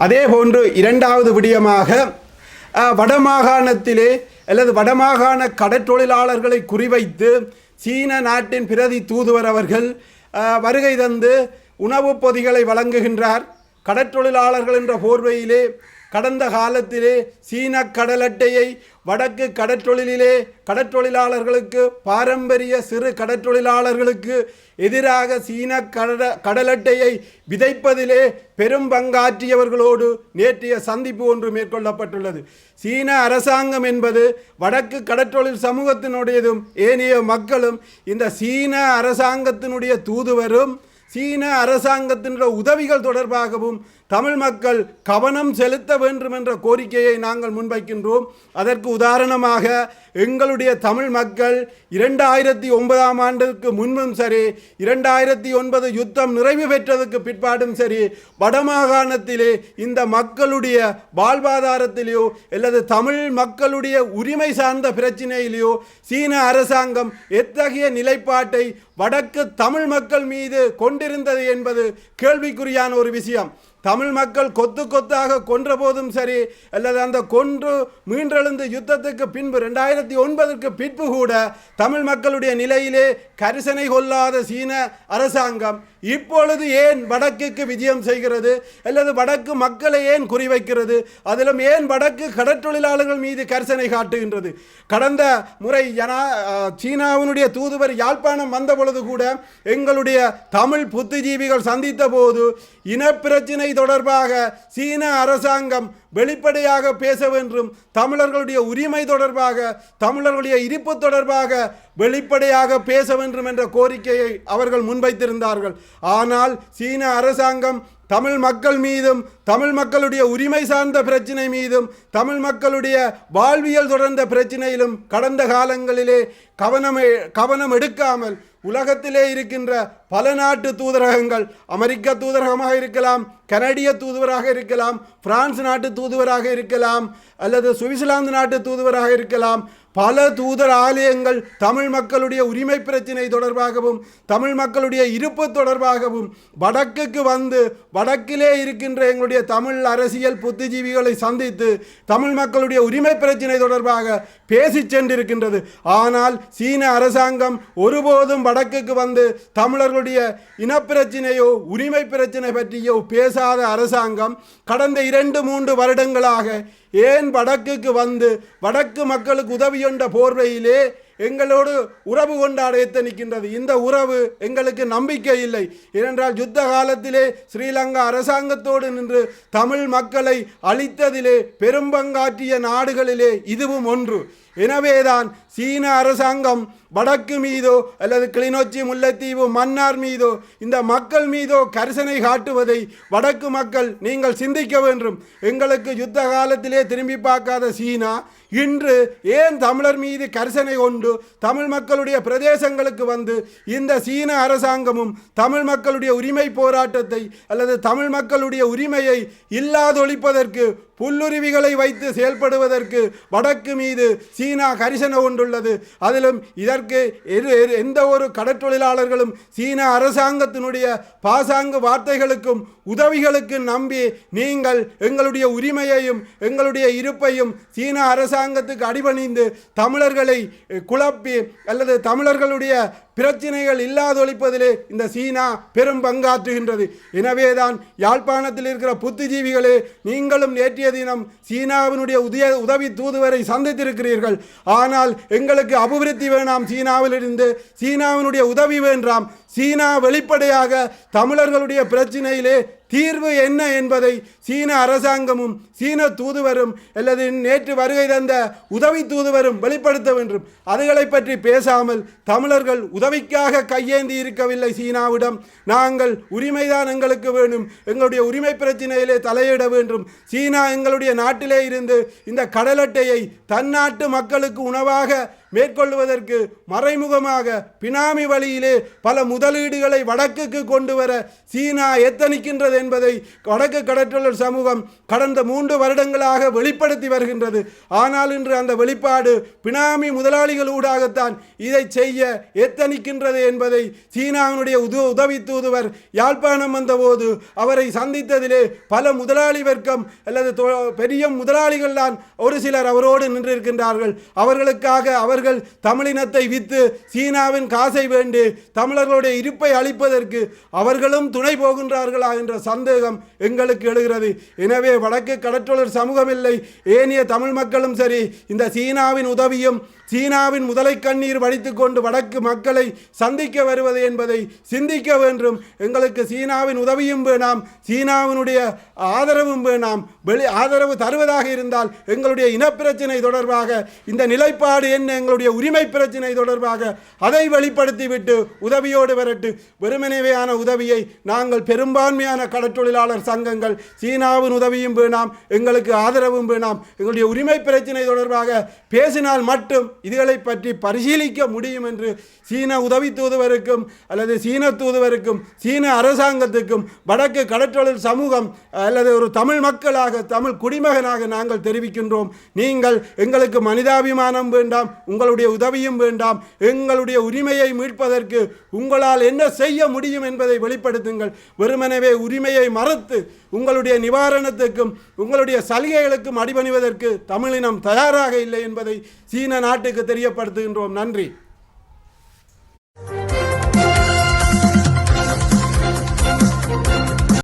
அதே போன்று இரண்டாவது விடயமாக வடமாகாணத்திலே அல்லது வடமாகாண கடற்றொழிலாளர்களை குறிவைத்து சீன நாட்டின் பிரதி தூதுவர் அவர்கள் வருகை தந்து உணவுப் பொதிகளை வழங்குகின்றார். கடற்றொழிலாளர்கள் என்ற போர்வையிலே கடந்த காலத்திலே சீன கடலட்டையை வடக்கு கடற்றொழிலிலே கடற்றொழிலாளர்களுக்கு பாரம்பரிய சிறு கடற்றொழிலாளர்களுக்கு எதிராக சீன கட கடலட்டையை விதைப்பதிலே பெரும் பங்காற்றியவர்களோடு நேற்றைய சந்திப்பு ஒன்று மேற்கொள்ளப்பட்டுள்ளது. சீன அரசாங்கம் என்பது வடக்கு கடற்றொழில் சமூகத்தினுடையதும் ஏனைய மக்களும் இந்த சீன அரசாங்கத்தினுடைய தூதுவரும் சீன அரசாங்கத்தினுடைய உதவிகள் தொடர்பாகவும் தமிழ் மக்கள் கவனம் செலுத்த வேண்டும் என்ற கோரிக்கையை நாங்கள் முன்வைக்கின்றோம். அதற்கு உதாரணமாக எங்களுடைய தமிழ் மக்கள் இரண்டாயிரத்தி ஒன்பதாம் ஆண்டுக்கு முன்பும் சரி இரண்டாயிரத்தி ஒன்பது யுத்தம் நிறைவு பெற்றதுக்கு பிற்பாடும் சரி வடமாகாணத்திலே இந்த மக்களுடைய வாழ்வாதாரத்திலேயோ அல்லது தமிழ் மக்களுடைய உரிமை சார்ந்த பிரச்சினையிலேயோ சீன அரசாங்கம் எத்தகைய நிலைப்பாட்டை வடக்கு தமிழ் மக்கள் மீது கொண்டிருந்தது என்பது கேள்விக்குறியான ஒரு விஷயம். தமிழ் மக்கள் கொத்து கொத்தாக கொன்ற போதும் சரி அல்லது அந்த கொன்று மீண்டெழுந்து யுத்தத்துக்கு பின்பு ரெண்டாயிரத்தி ஒன்பதற்கு பின்பு கூட தமிழ் மக்களுடைய நிலையிலே கரிசனை கொள்ளாத சீன அரசாங்கம் இப்பொழுது ஏன் வடக்குக்கு விஜயம் செய்கிறது? அல்லது வடக்கு மக்களை ஏன் குறிவைக்கிறது? அதிலும் ஏன் வடக்கு கடற்றொழிலாளர்கள் மீது கரிசனை காட்டுகின்றது? கடந்த முறை ஜனா சீனாவினுடைய தூதுவர் யாழ்ப்பாணம் வந்த பொழுது கூட எங்களுடைய தமிழ் புத்திஜீவிகள் சந்தித்த போது இனப்பிரச்சினை தொடர்பாக சீன அரசாங்கம் வெளிப்படையாக பேச வேண்டும். தமிழர்களுடைய உரிமை தொடர்பாக தமிழர்களுடைய இருப்பு தொடர்பாக வெளிப்படையாக பேச வேண்டும் என்ற கோரிக்கையை அவர்கள் முன்வைத்திருந்தார்கள். ஆனால் சீன அரசாங்கம் தமிழ் மக்கள் மீதும் தமிழ் மக்களுடைய உரிமை சார்ந்த பிரச்சினை மீதும் தமிழ் மக்களுடைய வாழ்வியல் தொடர்ந்த பிரச்சினையிலும் கடந்த காலங்களிலே கவனம் எ- கவனம் எடுக்காமல் உலகத்திலே இருக்கின்ற பல நாட்டு தூதரகங்கள் அமெரிக்க தூதரகமாக இருக்கலாம் கனடிய தூதுவராக இருக்கலாம் பிரான்ஸ் நாட்டு தூதுவராக இருக்கலாம் அல்லது சுவிட்சர்லாந்து நாட்டு தூதுவராக இருக்கலாம் பல தூதர் ஆலயங்கள் தமிழ் மக்களுடைய உரிமை பிரச்சினை தொடர்பாகவும் தமிழ் மக்களுடைய இருப்பு தொடர்பாகவும் வடக்குக்கு வந்து வடக்கிலே இருக்கின்ற எங்களுடைய தமிழ் அரசியல் புத்திஜீவிகளை சந்தித்து தமிழ் மக்களுடைய உரிமை பிரச்சினை தொடர்பாக பேசி சென்றிருக்கின்றது. ஆனால் சீன அரசாங்கம் ஒருபோதும் வடக்குக்கு வந்து தமிழர்களுடைய இனப்பிரச்சினையோ உரிமை பிரச்சினை பற்றியோ பேசாத அரசாங்கம் கடந்த இரண்டு மூன்று வருடங்களாக ஏன் வடக்குக்கு வந்து வடக்கு மக்களுக்கு உதவியொண்ட போர்வையிலே எங்களோடு உறவு கொண்டாட எத்தனிக்கின்றது இந்த உறவு எங்களுக்கு நம்பிக்கை இல்லை. ஏனென்றால் யுத்த காலத்திலே ஸ்ரீலங்கா அரசாங்கத்தோடு நின்று தமிழ் மக்களை அழித்ததிலே பெரும்பங்காற்றிய நாடுகளிலே இதுவும் ஒன்று. எனவேதான் சீன அரசாங்கம் வடக்கு மீதோ அல்லது கிளிநொச்சி முல்லைத்தீவு மன்னார் மீதோ இந்த மக்கள் மீதோ கரிசனை காட்டுவதை வடக்கு மக்கள் நீங்கள் சிந்திக்க வேண்டும். எங்களுக்கு யுத்த காலத்திலே திரும்பி பார்க்காத சீனா இன்று ஏன் தமிழர் மீது கரிசனை கொண்டு தமிழ் மக்களுடைய பிரதேசங்களுக்கு வந்து இந்த சீன அரசாங்கமும் தமிழ் மக்களுடைய உரிமை போராட்டத்தை அல்லது தமிழ் மக்களுடைய உரிமையை இல்லாதொழிப்பதற்கு புல்லுருவிகளை வைத்து செயல்படுவதற்கு வடக்கு மீது சீனா கரிசன கொண்டுள்ளது அதிலும் இதற்கு எந்த ஒரு கடற்றொழிலாளர்களும் சீன அரசாங்கத்தினுடைய பாசாங்கு வார்த்தைகளுக்கும் உதவிகளுக்கு நம்பி நீங்கள் எங்களுடைய உரிமையையும் எங்களுடைய இருப்பையும் சீன அரசாங்கத்துக்கு அடிபணிந்து தமிழர்களை குழப்பி அல்லது தமிழர்களுடைய பிரச்சனைகள் இல்லாதொழிப்பதிலே இந்த சீனா பெரும் பங்காற்றுகின்றது. எனவேதான் யாழ்ப்பாணத்தில் இருக்கிற புத்திஜீவிகளே நீங்களும் நேற்றைய தினம் சீனாவினுடைய உதய உதவி தூதுவரை சந்தித்திருக்கிறீர்கள். ஆனால் எங்களுக்கு அபிவிருத்தி வேணாம் சீனாவிலிருந்து. சீனாவினுடைய உதவி வேண்டாம். சீனா வெளிப்படையாக தமிழர்களுடைய பிரச்சினையிலே தீர்வு என்ன என்பதை சீன அரசாங்கமும் சீன தூதுவரும் அல்லது நேற்று வருகை தந்த உதவி தூதுவரும் வெளிப்படுத்த வேண்டும். அதுகளை பற்றி பேசாமல் தமிழர்கள் உதவிக்காக கையேந்தி இருக்கவில்லை சீனாவிடம். நாங்கள் உரிமைதான் எங்களுக்கு வேண்டும் எங்களுடைய உரிமை பிரச்சனையிலே தலையிட வேண்டும். சீனா எங்களுடைய நாட்டிலே இருந்து இந்த கடலட்டையை தன்னாட்டு மக்களுக்கு உணவாக மேற்கொள்வதற்கு மறைமுகமாக பினாமி வழியிலே பல முதலீடுகளை வடக்குக்கு கொண்டு வர சீனா எத்தனிக்கின்றது என்பதை வடக்கு கடற்றொழில் சமூகம் கடந்த மூன்று வருடங்களாக வெளிப்படுத்தி வருகின்றது. ஆனால் இன்று அந்த வெளிப்பாடு பினாமி முதலாளிகளூடாகத்தான் இதை செய்ய எத்தனிக்கின்றது என்பதை சீனாவினுடைய உத உதவி தூதுவர் யாழ்ப்பாணம் வந்தபோது அவரை சந்தித்ததிலே பல முதலாளி வர்க்கம் அல்லது பெரிய முதலாளிகள் தான் ஒரு சிலர் அவரோடு நின்றிருக்கின்றார்கள். அவர்களுக்காக அவர் அவர்கள் தமிழினத்தை வித்து சீனாவின் காசை வேண்டி தமிழர்களுடைய இருப்பை அளிப்பதற்கு அவர்களும் துணை போகின்றார்களா என்ற சந்தேகம் எங்களுக்கு எழுகிறது. எனவே வடக்கு கடற்றொழில் சமூகம் இல்லை. ஏனைய தமிழ் மக்களும் சரி இந்த சீனாவின் உதவியும் சீனாவின் முதலை கண்ணீர் வடித்து கொண்டு வடக்கு மக்களை சந்திக்க வருவது என்பதை சிந்திக்க வேண்டும். எங்களுக்கு சீனாவின் உதவியும் வேணாம் சீனாவினுடைய ஆதரவும் வேணாம். வெளி ஆதரவு தருவதாக இருந்தால் எங்களுடைய இனப்பிரச்சனை தொடர்பாக இந்த நிலைப்பாடு என்ன? தங்களுடைய உரிமை பிரச்சினை தொடர்பாக அதை வெளிப்படுத்திவிட்டு உதவியோடு வரட்டு. வெறுமனைவையான உதவியை நாங்கள் பெரும்பான்மையான கடற்றொழிலாளர் சங்கங்கள் சீனாவின் உதவியும் வேணாம் எங்களுக்கு ஆதரவும் வேணாம் எங்களுடைய உரிமை பிரச்சினை தொடர்பாக பேசினால் மட்டும் இதுகளை பற்றி பரிசீலிக்க முடியும் என்று சீன உதவி தூதுவருக்கும் அல்லது சீன தூதுவருக்கும் சீன அரசாங்கத்துக்கும் வடக்கு கடற்றொழில் சமூகம் அல்லது ஒரு தமிழ் மக்களாக தமிழ் குடிமகனாக நாங்கள் தெரிவிக்கின்றோம். நீங்கள் எங்களுக்கு மனிதாபிமானம் வேண்டாம் உங்களுடைய உதவியும் வேண்டாம். எங்களுடைய உரிமையை மீட்பதற்கு உங்களால் என்ன செய்ய முடியும் என்பதை வெளிப்படுத்துங்கள். வெறுமனவே உரிமையை மறுத்து உங்களுடைய நிவாரணத்துக்கும் உங்களுடைய சலுகைகளுக்கும் அடிபணிவதற்கு தமிழினம் தயாராக இல்லை என்பதை சீன நாட்டுக்கு தெரியப்படுத்துகின்றோம். நன்றி.